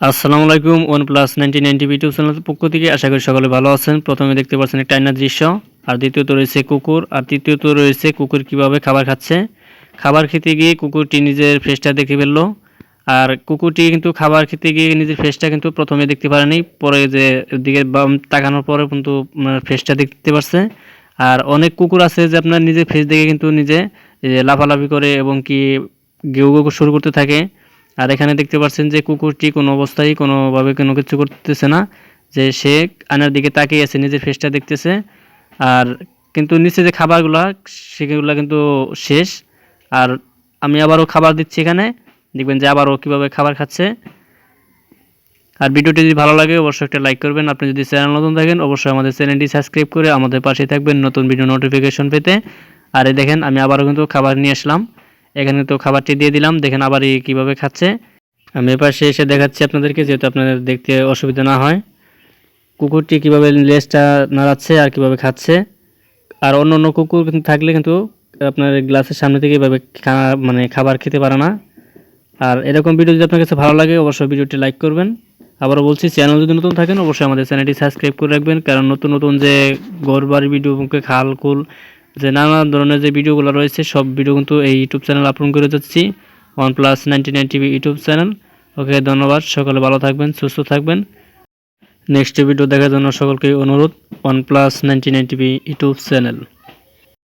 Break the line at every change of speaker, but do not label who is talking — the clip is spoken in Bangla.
আসসালামু আলাইকুম one plus ninety ninety YouTube চ্যানেলের পক্ষ থেকে আশা করি সকলে ভালো আছেন। প্রথমে দেখতে পাচ্ছেন একটা আয়নার দৃশ্য, আর দ্বিতীয়ত রয়েছে কুকুর, আর তৃতীয়ত রয়েছে কুকুর কীভাবে খাবার খাচ্ছে। খাবার খেতে গিয়ে কুকুরটি নিজের ফেসটা দেখে ফেলল, আর কুকুরটি কিন্তু খাবার খেতে গিয়ে নিজের ফেসটা কিন্তু প্রথমে দেখতে পারেনি, পরে যে দিকে তাকানোর পরে কিন্তু ফেসটা দেখতে পারছে। আর অনেক কুকুর আছে যে আপনার নিজের ফেস দেখে কিন্তু নিজে লাফালাফি করে এবং কি গেউ শুরু করতে থাকে। আর এখানে দেখতে পাচ্ছেন যে কুকুরটি কোনো অবস্থায় কোনোভাবে কোনো কিছু করতেছে না, যে সে আয়নার দিকে তাকিয়ে আছে, নিজের ফেসটা দেখতেছে। আর কিন্তু নিচে যে খাবারগুলো, সেগুলো কিন্তু শেষ। আর আমি আবারও খাবার দিচ্ছি এখানে। দেখবেন যে আবারও কীভাবে খাবার খাচ্ছে। আর ভিডিওটি যদি ভালো লাগে, অবশ্যই একটা লাইক করবেন। আপনি যদি চ্যানেল নতুন থাকেন, অবশ্যই আমাদের চ্যানেলটি সাবস্ক্রাইব করে আমাদের পাশে থাকবেন নতুন ভিডিও নোটিফিকেশন পেতে। আর এই দেখেন, আমি আবারও কিন্তু খাবার নিয়ে আসলাম। এখানে তো খাবারটি দিয়ে দিলাম, দেখেন আবার এই কীভাবে খাচ্ছে। আমি এপাশে এসে দেখাচ্ছি আপনাদেরকে, যেহেতু আপনাদের দেখতে অসুবিধা না হয়। কুকুরটি কীভাবে লেজটা নাড়াচ্ছে আর কীভাবে খাচ্ছে। আর অন্য অন্য কুকুর থাকলে কিন্তু আপনার গ্লাসের সামনে থেকে এভাবে মানে খাবার খেতে পারে না। আর এরকম ভিডিও যদি আপনার কাছে ভালো লাগে, অবশ্যই ভিডিওটি লাইক করবেন। আবারও বলছি চ্যানেল যদি নতুন থাকেন, অবশ্যই আমাদের চ্যানেলটি সাবস্ক্রাইব করে রাখবেন। কারণ নতুন নতুন যে ঘর বাড়ি ভিডিও মুখে খাল, কুল যে নানা ধরনের যে ভিডিওগুলো রয়েছে, সব ভিডিও কিন্তু এই ইউটিউব চ্যানেল আপলোড করে যাচ্ছি one plus ninety nine TV YouTube channel okay, ধন্যবাদ। সকলে ভালো থাকবেন, সুস্থ থাকবেন। নেক্সট ভিডিও দেখার জন্য সকলকে অনুরোধ one plus ninety nine TV YouTube channel